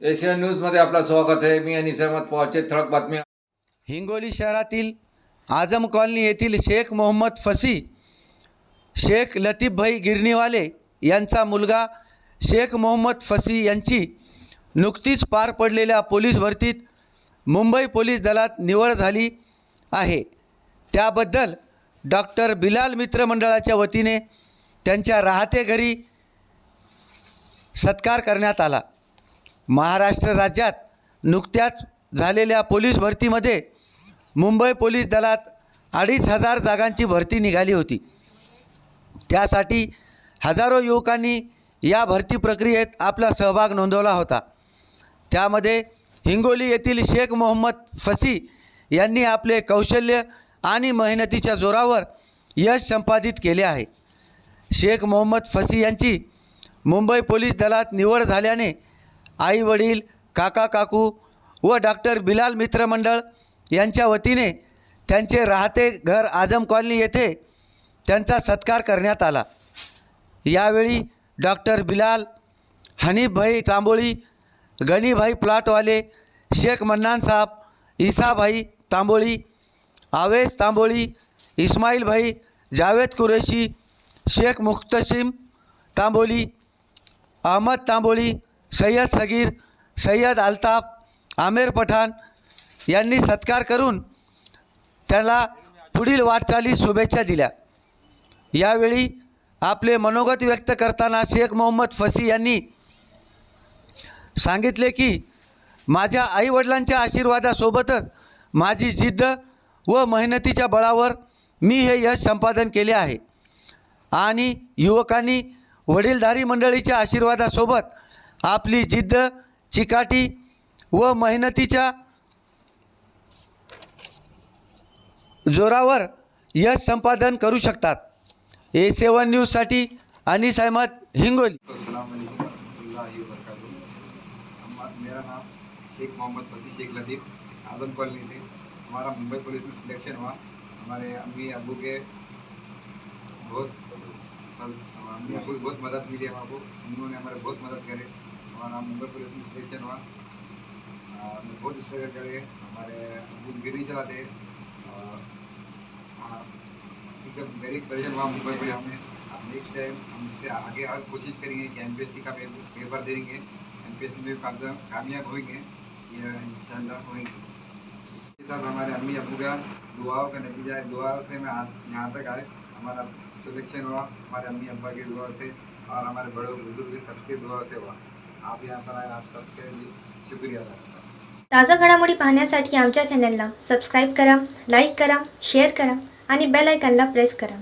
Asian न्यूजमध्ये आपलं स्वागत आहे. मी अनिस अहमद पवाचे ठळक बातम्या हिंगोली शहरातील आझम कॉलनी येथील शेख मोहम्मद फसी शेख लतीफभाई गिरणीवाले यांचा मुलगा शेख मोहम्मद फसी यांची नुकतीच पार पडलेल्या पोलीस भरतीत मुंबई पोलीस दलात निवड झाली आहे. त्याबद्दल डॉक्टर बिलाल मित्र मंडळाच्या वतीने त्यांच्या राहते घरी सत्कार करण्यात आला. महाराष्ट्र राज्यात नुकत्याच झालेल्या पोलीस भरतीमध्ये मुंबई पोलीस दलात अडीच हजार जागांची भरती निघाली होती. त्यासाठी हजारो युवकांनी या भरती प्रक्रियेत आपला सहभाग नोंदवला होता. त्यामध्ये हिंगोली येथील शेख मोहम्मद फसी यांनी आपले कौशल्य आणि मेहनतीच्या जोरावर यश संपादित केले आहे. शेख मोहम्मद फसी यांची मुंबई पोलीस दलात निवड झाल्याने आई वडील काका काकू व डॉक्टर बिलाल मित्रमंडळ यांच्या वतीने त्यांचे राहते घर आजम कॉलनी येथे त्यांचा सत्कार करण्यात आला. यावेळी डॉक्टर बिलाल हनीफभाई तांबोळी गनीभाई प्लाटवाले शेख मन्नान साहब ईसाभाई तांबोळी आवेश तांबोळी इस्माईलभाई जावेद कुरेशी शेख मुख्तसिम तांबोली अहमद तांबोळी सय्यद सगीर सय्यद अल्ताफ आमेर पठाण यांनी सत्कार करून त्याला पुढील वाटचाली शुभेच्छा दिल्या. यावेळी आपले मनोगत व्यक्त करताना शेख मोहम्मद फसी यांनी सांगितले की माझ्या आईवडिलांच्या आशीर्वादासोबतच माझी जिद्द व मेहनतीच्या बळावर मी हे यश संपादन केले आहे. आणि युवकांनी वडीलधारी मंडळीच्या आशीर्वादासोबत आपली जिद्द चिकाटी व मेहनतीच्या जोरावर यश संपादन करू शकतात. ए सेवन न्यूजसाठी अनिस अहमद हिंगोली. मेरा नाम शेख मोहम्मद फसी शेख लतीफ़ आजम कॉलोनी से। हमारा मुंबई पुलिस में सिलेक्शन हुआ। हमारे अम्मी अबू के बहुत अम्मी अबू की बहुत मदद मिली हमको उन्होंने हमारे बहुत मदद करे। हमारा मुंबई पुलिस में सिलेक्शन हुआ हमें बहुत स्ट्रगल करे हमारे अबू गिरी चलाते और, गरीब परिजन हुआ मुंबई पुलिस में। अब नेक्स्ट टाइम हम हमसे आगे और कोशिश करेंगे कि एम का पेपर देंगे। एम में कामयाब कामयाब होंगे। ये इंशाल्लाह होंगे। सब हमारे अम्मी अबू का दुआओं का नतीजा है। दुआओं से मैं यहाँ तक आए। हमारा सिलेक्शन हुआ। हमारे अम्मी अब्बा की दुआ से और हमारे बड़े बुज़ुर्ग सबके दुआ से हुआ। आप यहाँ पर आए आप सबके लिए शुक्रिया घडामोडी पाहण्यासाठी आमच्या चॅनलला सबस्क्राईब करा लाईक करा शेअर करा आणि बेल आयकॉनला प्रेस करा.